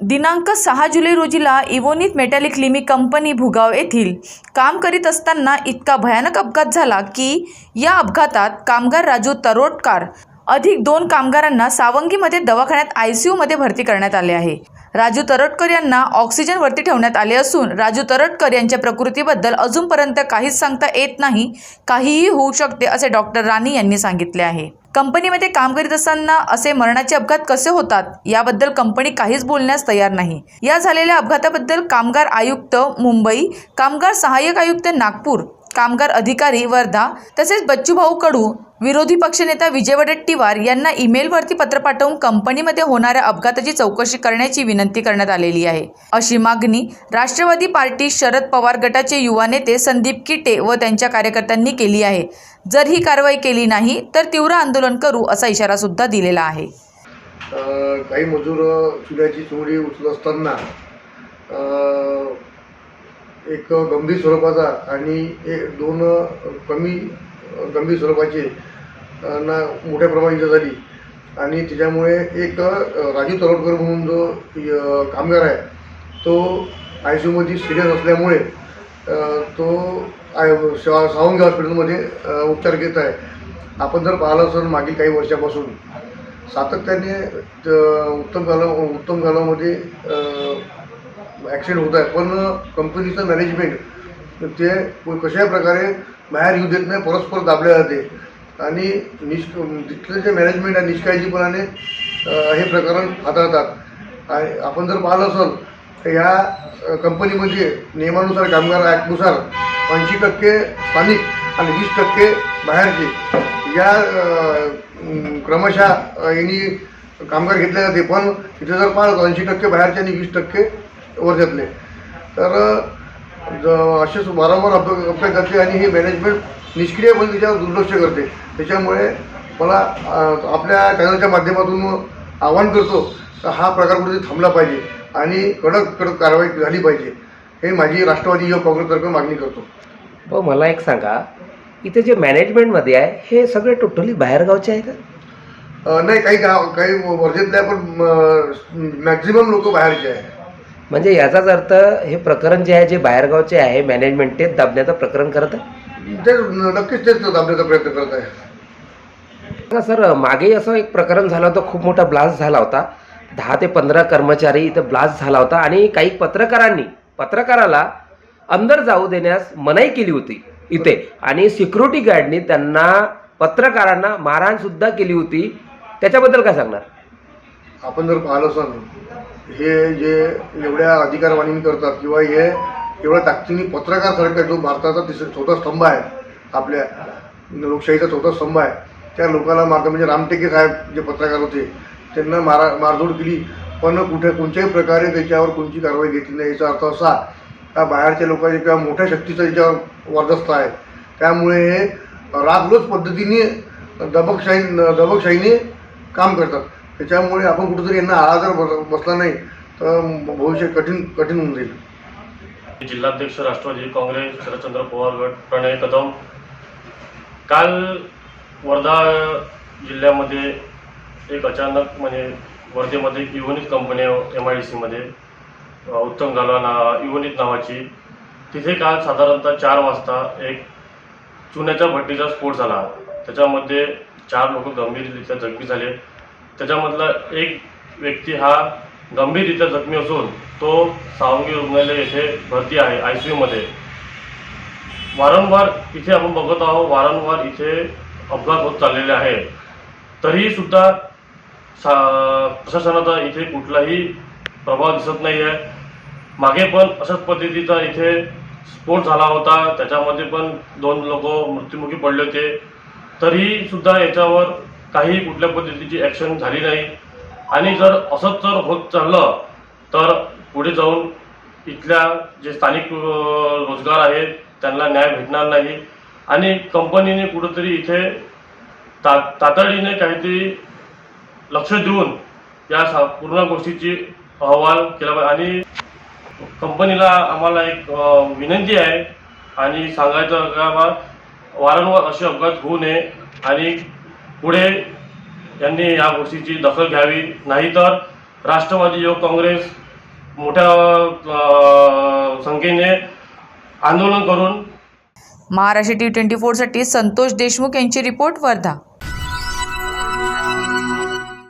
दिनांक सहा जुलै रोजीला इवोनित मेटॅलिक लिमी कंपनी भुगाव येथील काम करीत असताना इतका भयानक अपघात झाला की या अपघातात कामगार राजू तरोटकार अधिक दोन कामगारांना सावंगीमध्ये दवाखान्यात आय सी यूमध्ये भरती करण्यात आले आहे. राजू तरटकर यांना ऑक्सिजनवरती ठेवण्यात आले असून राजू तरटकर यांच्या प्रकृतीबद्दल अजूनपर्यंत काहीच सांगता येत नाही काहीही होऊ शकते असे डॉक्टर राणी यांनी सांगितले आहे. कंपनीमध्ये काम करीत असताना असे मरणाचे अपघात कसे होतात? याबद्दल कंपनी काहीच बोलण्यास तयार नाही. या झालेल्या अपघाताबद्दल कामगार आयुक्त मुंबई कामगार सहाय्यक आयुक्त नागपूर कामगार अधिकारी वर्धा तसेच बच्चूभाऊ कडू विरोधी पक्षनेता विजय वडेट्टीवार यांना ईमेलवरती पत्र पाठवून कंपनीमध्ये होणाऱ्या अपघाताची चौकशी करण्याची विनंती करण्यात आलेली आहे. अशी मागणी राष्ट्रवादी पार्टी शरद पवार गटाचे युवा नेते संदीप किटे व त्यांच्या कार्यकर्त्यांनी केली आहे. जर ही कारवाई केली नाही तर तीव्र आंदोलन करू असा इशारा सुद्धा दिलेला आहे. काही मजूर चुन्याची चुंगडी उचलत असताना एक गंभीर स्वरूपाचा आणि एक दोन कमी गंभीर स्वरूपाचे ना मोठ्या प्रमाणात इजा झाली. आणि त्याच्यामुळे एक राजू तरोडकर म्हणून जो कामगार आहे तो आय सी यूमध्ये सिरियस असल्यामुळे तो आय सा- सावंगी हॉस्पिटलमध्ये उपचार घेत आहे. आपण जर पाहिलं असेल मागील काही वर्षापासून सातत्याने उत्तम कालव उत्तम कालावमध्ये ॲक्सिडेंट होत आहे. पण कंपनीचं मॅनेजमेंट ते कशा प्रकारे बाहेर येऊ देत नाही परस्पर दाबले जाते. आणि निष्क तिथल्याच्या मॅनेजमेंट आणि निष्काळजीपणाने हे प्रकरण हाताळतात. आणि आपण जर पाहिलं असेल तर ह्या कंपनीमध्ये नियमानुसार कामगार ॲक्टनुसार ऐंशी टक्के स्थानिक आणि वीस टक्के बाहेरचे या क्रमशः यांनी कामगार घेतले जाते. पण तिथे जर पाहिलं ऐंशी टक्के बाहेरचे आणि वीस टक्के वर्षातले तर असेच वारंवार अप अपघात घातले आणि हे मॅनेजमेंट निष्क्रियपणे त्याच्यावर दुर्लक्ष करते. त्याच्यामुळे मला आपल्या चॅनलच्या माध्यमातून आवाहन करतो का हा प्रकार कुठेतरी थांबला पाहिजे आणि कडक कडक कारवाई झाली पाहिजे. हे माझी राष्ट्रवादी युवक काँग्रेसतर्फे मागणी करतो. हो मला एक सांगा इथे जे मॅनेजमेंटमध्ये आहे हे सगळे टोटली बाहेरगावचे आहे का? नाही काही गाव काही वर्धेतले आहे, पण मॅक्झिमम लोक बाहेरचे आहे म्हणजे याचाच अर्थ हे प्रकरण जे आहे जे बाहेरगावचे आहे मॅनेजमेंट ते दाबण्याचं प्रकरण करत आहे? ते नक्कीच तेच दाबण्याचा प्रयत्न करत आहे. सर मागे असं एक प्रकरण झालं होतं खूप मोठा ब्लास्ट झाला होता. दहा ते पंधरा कर्मचारी इथं ब्लास्ट झाला होता आणि काही पत्रकारांनी पत्रकाराला अंदर जाऊ देण्यास मनाई केली होती इथे. आणि सिक्युरिटी गार्डनी त्यांना पत्रकारांना मारहाण सुद्धा केली होती. त्याच्याबद्दल काय सांगणार? आपण जर पाहिलं असाल हे जे एवढ्या अधिकारवाणी करतात किंवा हे एवढ्या ताकदीने पत्रकार सारखा जो भारताचा तिसरा चौथा स्तंभ आहे आपल्या लोकशाहीचा चौथा स्तंभ आहे त्या लोकांना मार्ग म्हणजे रामटेके साहेब जे पत्रकार होते त्यांना मारा मारझोड केली. पण कुठे कोणत्याही प्रकारे त्याच्यावर कोणती कारवाई घेतली नाही याचा अर्थ असा का बाहेरच्या लोकांचे किंवा मोठ्या शक्तीचा याच्यावर वर्दस्त आहे. त्यामुळे हे रागलोच पद्धतीने दबकशाही दबकशाहीने काम करतात. त्याच्यामुळे आपण कुठेतरी यांना आळा जर बस- बसला नाही तर भविष्य कठीण कठीण होऊन जाईल. जिल्हाध्यक्ष राष्ट्रवादी काँग्रेस शरदचंद्र पवार गट प्रणय कदम. काल वर्धा जिल्ह्यामध्ये एक अचानक म्हणजे वर्धेमध्ये युवनित कंपनी एम आय डी सीमध्ये उत्तम गालवाना युवनित नावाची. तिथे काल साधारणतः चार वाजता एक चुन्याच्या भट्टीचा स्फोट झाला. त्याच्यामध्ये चार लोक गंभीररित्या जखमी झाले. त्याच्यामधला एक व्यक्ती हा गंभीररित्या जखमी असून तो सावंगी रुग्णालय येथे भरती आहे आय सी यूमध्ये वारंवार इथे आपण बघत आहोत वारंवार इथे अपघात होत चाललेले आहे. तरीही सुद्धा सा प्रशासनाचा इथे कुठलाही प्रभाव दिसत नाही आहे मागे पण अशाच पद्धतीचा इथे स्फोट झाला होता. त्याच्यामध्ये पण दोन लोक मृत्युमुखी पडले होते. तरीही सुद्धा याच्यावर काही कुठल्या पद्धतीची ॲक्शन झाली नाही. आणि जर असंच जर होत चाललं तर पुढे जाऊन इथल्या जे स्थानिक रोजगार आहेत त्यांना न्याय भेटणार नाही. आणि कंपनीने कुठंतरी इथे ता तातडीने काहीतरी लक्ष देऊन या सा पूर्ण गोष्टीची अहवाल केला पाहिजे. आणि कंपनीला आम्हाला एक विनंती आहे. आणि सांगायचं का वारंवार असे अपघात होऊ नये. आणि पुढे यांनी या गोष्टीची दखल घ्यावी. नाहीतर राष्ट्रवादी युवक काँग्रेस मोठ्या संख्येने आंदोलन करून महाराष्ट्र टी ट्वेंटी फोरसाठी संतोष देशमुख यांची रिपोर्ट वर्धा